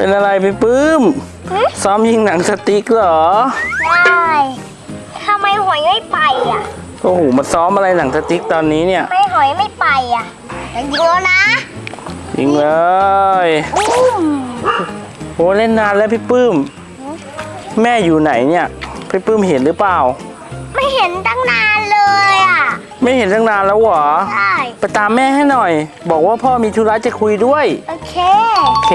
เป็นอะไรพี่ปื้ม ซ้อมยิงหนังสติ๊กเหรอ ได้ทำไมหอยไม่ไปอะ โอ้โหมาซ้อมอะไรหนังสติ๊กตอนนี้เนี่ย ทำไมหอยไม่ไปอะจะยิงแล้วนะยิงเลยอุ้มโอ้เล่นนานแล้วพี่ปื้ม แม่อยู่ไหนเนี่ย พี่ปื้มเห็นหรือเปล่า ไม่เห็นตั้งนานเลยอะ ไม่เห็นตั้งนานแล้วเหรอใช่ไปตามแม่ให้หน่อย บอกว่าพ่อมีธุระจะคุยด้วย โอเค โอเค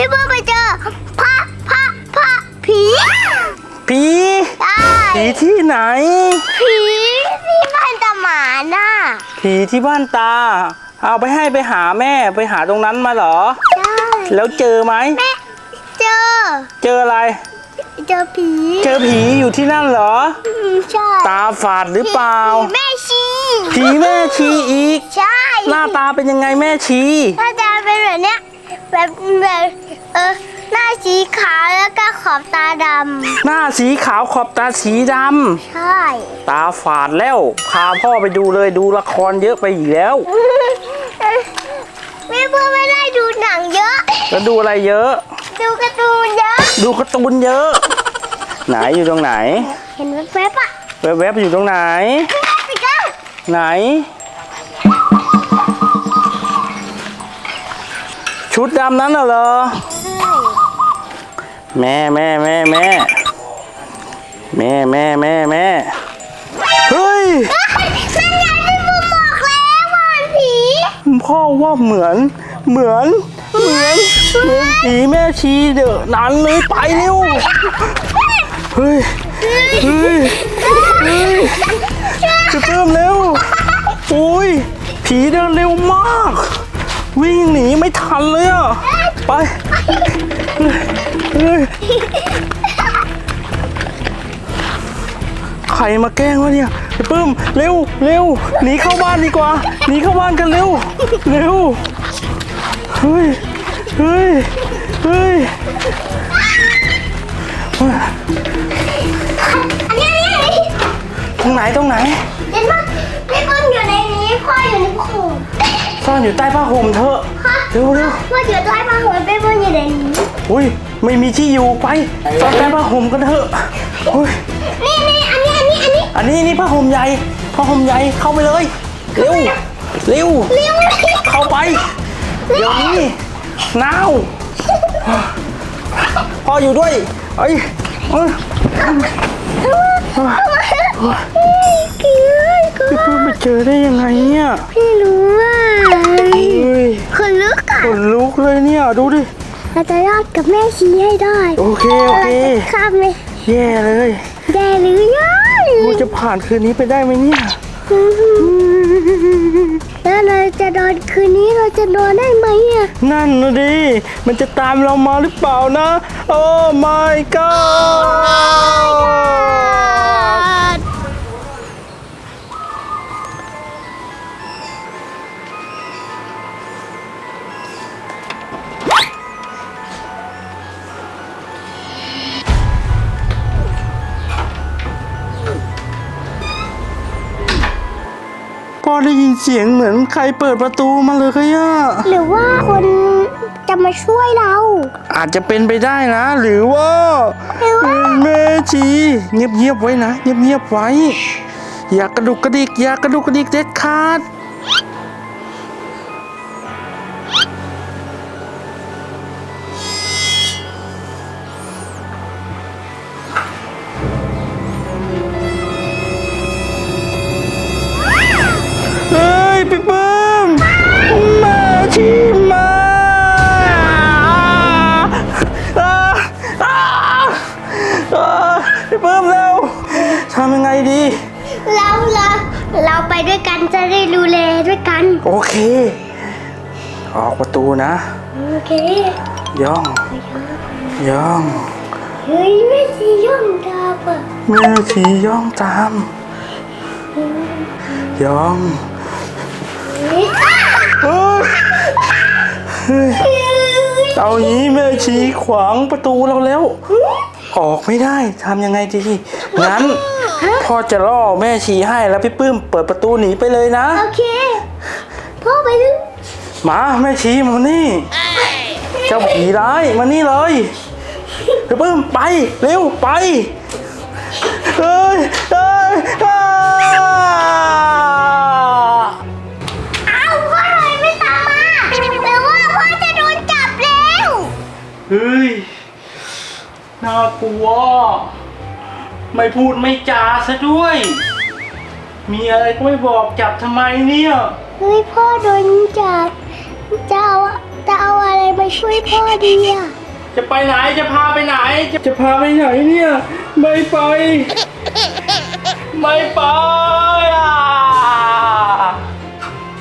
พี่ปื้มไปเจอพระพระพระผีผีได้ผีที่ไหน ผีที่บ้านตาหมาน่ะผีที่บ้านตา เอาไปให้ไปหาแม่ไปหาตรงนั้นมาเหรอ ใช่แล้วเจอไหม แม่เจอ เจออะไร เจอผีเจอผีอยู่ที่นั่นเหรอ อืมใช่ตาฝาดหรือเปล่า ผีแม่ชีผีแม่ชีอีก ใช่หน้าตาเป็นยังไงแม่ชีหน้าตาเป็นแบบเนี้ย แบบแบบเออหน้าสีขาวแล้วก็ขอบตาดหน้าสีขาวขอบตาสีดำใช่ำตาฝาดแล้ว พาพ่อไปดูเลยดูละครเยอะไปอีกแล้ว แม่เพื่อไม่ได้ดูหนังเยอะ แล้วดูอะไรเยอะ ดูการ์ตูนเยอะ ดูการ์ตูนเยอะ ไหนอยู่ตรงไหน เห็นแว๊บๆอะแวบๆอยู่ตรงไหน ไปกันไหน ชุดดำนั้นน่ะเหรอ แม่แม่แม่แม่แม่แม่แม่แม่เฮ้ยนั่นไงพี่บุ๋มบอกแล้วว่ามันผีพ่อว่าเหมือนเหมือนเหมือนเหมือนผีแม่ชีเดอะนั้นเลยไปเร็วเฮ้ยเฮ้ยเฮ้ยจะเติมเร็วโอ้ยผีเดินเร็วมาก วิ่งหนีไม่ ทันเลยอะ ไปเฮ้ยเฮ้ยใครมาแกล้งวะเนี่ยไอ้ปื้มเร็วเร็วหนีเข้าบ้านดีกว่าหนีเข้าบ้านกันเร็วเร็วเฮ้ยเฮ้ยเฮ้ยอันนี้อันนี้อันนี้ตรงไหนตรงไหนเห็นปะพี่บุ๋มอยู่ในนี้พ่ออยู่ในขู่ ซ่อนอยู่ใต้ผ้าห่มเถอะฮะเร็วเร็วพ่ออยู่ใต้ผ้าห่มพี่บุ๋มอยู่ในนี้อุ้ยไม่มีที่อยู่ไปซ่อนใต้ผ้าห่มกันเถอะอุ้ยนี่นี่อันนี้อันนี้อันนี้อันนี้นี่ผ้าห่มใหญ่ผ้าห่มใหญ่เข้าไปเลยเร็วเร็วเร็วเข้าไปเดี๋ยวนี้นาวพ่ออยู่ด้วยเอ้ยเอ้ยพี่ ก็พี่เพิ่งไปเจอได้ยังไงเนี่ยพี่รู้ว่าเฮ้ยคนลุกอะขนลุกเลยเนี่ยดูดิ เราจะรอดกับแม่ชี้ให้ได้โอเคโอเคข้ามไหมแย่เลยแย่หรือย่ากูจะผ่านคืนนี้ไปได้ไหมเนี่ยแล้วเราจะนอนคืนนี้เราจะนอนได้ไหมอะนั่นนะดิมันจะตามเรามาหรือเปล่านะ โอ้ my god พ่อได้ยินเสียงเหมือนใครเปิดประตูมาเลยอะหรือว่าคนจะมาช่วยเรา อาจจะเป็นไปได้นะ หรือว่าหรือว่าแม่ชีเงียบๆไว้นะเงียบๆไว้ อย่ากระดุกกระดิกอย่ากระดุกกระดิกเด็ดขาด โอเค ออกประตูนะ โอเคย่อง ย่อง เฮ้ยไม่ใช่ย่องดาวอะแม่ชีย่องตาม ย่องเฮ้ยเฮ้ยเฮ้ยเอางี้แม่ชีขวางประตูเราแล้ว ออกไม่ได้ทำยังไงดีงั้นพ่อจะล่อแม่ชีให้แล้วพี่ปื้มเปิดประตูหนีไปเลยนะ โอเคพ่อ ไปดึงมาแม่ชีมานี่ เจ้าผีร้ายมานี่เลยพี่ปื้มไปเร็วไปเฮ้ยเฮ้ยอ้าเอ้าพ่อทำไมไม่ตามมาแปลว่าพ่อจะโดนจับแล้วเฮ้ยน่ากลัว ไม่พูดไม่จาซะด้วย มีอะไรก็ไม่บอกจับทำไมเนี่ยเฮ้ยพ่อโดนจับจะเอาจะเอาอะไรมาช่วยพ่อดีอะจะไปไหนจะพาไปไหน จะจะพาไปไหนเนี่ยไม่ไป ไม่ไปอะ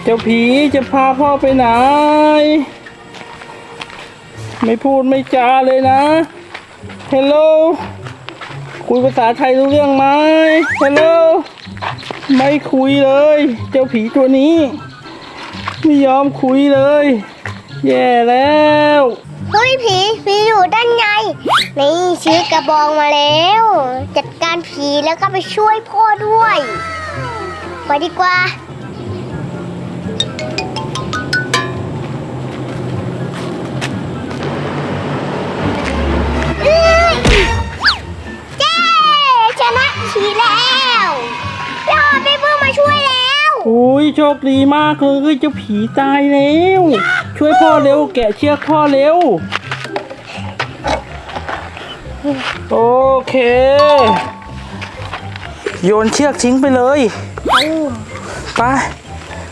เจ้าผีจะพาพ่อไปไหน ไม่พูดไม่จาเลยนะเฮลโลคุยภาษาไทยรู้เรื่องไหมเฮลโล ไม่คุยเลย เจ้าผีตัวนี้ ไม่ยอมคุยเลย แย่แล้วเฮ้ยผีผีอยู่ด้านในนี่ชี้กระบองมาแล้ว จัดการผีแล้วก็ไปช่วยพ่อด้วยไปดีกว่า โชคดีมากเลยเจ้าผีตายแล้ว ช่วยพ่อเร็ว แกะเชือกพ่อเร็ว โอเค โยนเชือกทิ้งไปเลยไป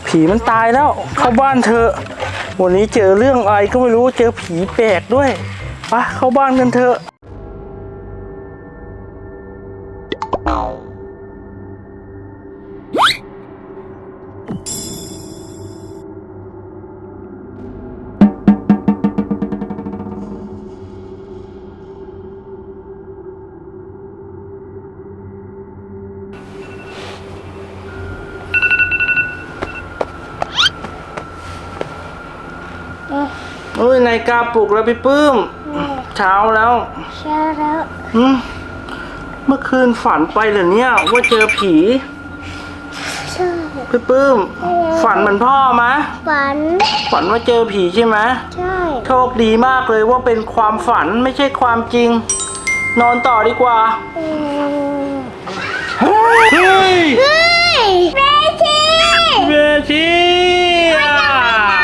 ผีมันตายแล้ว เข้าบ้านเถอะ วันนี้เจอเรื่องอะไรก็ไม่รู้เจอผีแปลกด้วยไปเข้าบ้านกันเถอะ กล้าปลุกแล้วพี่ปื้ม เช้าแล้ว เช้าแล้วเมื่อคืนฝันไปเหรอเนี่ย ว่าเจอผีใช่ พี่ปื้มฝันเหมือนพ่อไหมฝัน ฝันว่าเจอผีใช่ไหมใช่ โชคดีมากเลยว่าเป็นความฝันไม่ใช่ความจริง นอนต่อดีกว่าเฮ้ยเฮ้ยเบทีเบชีอะ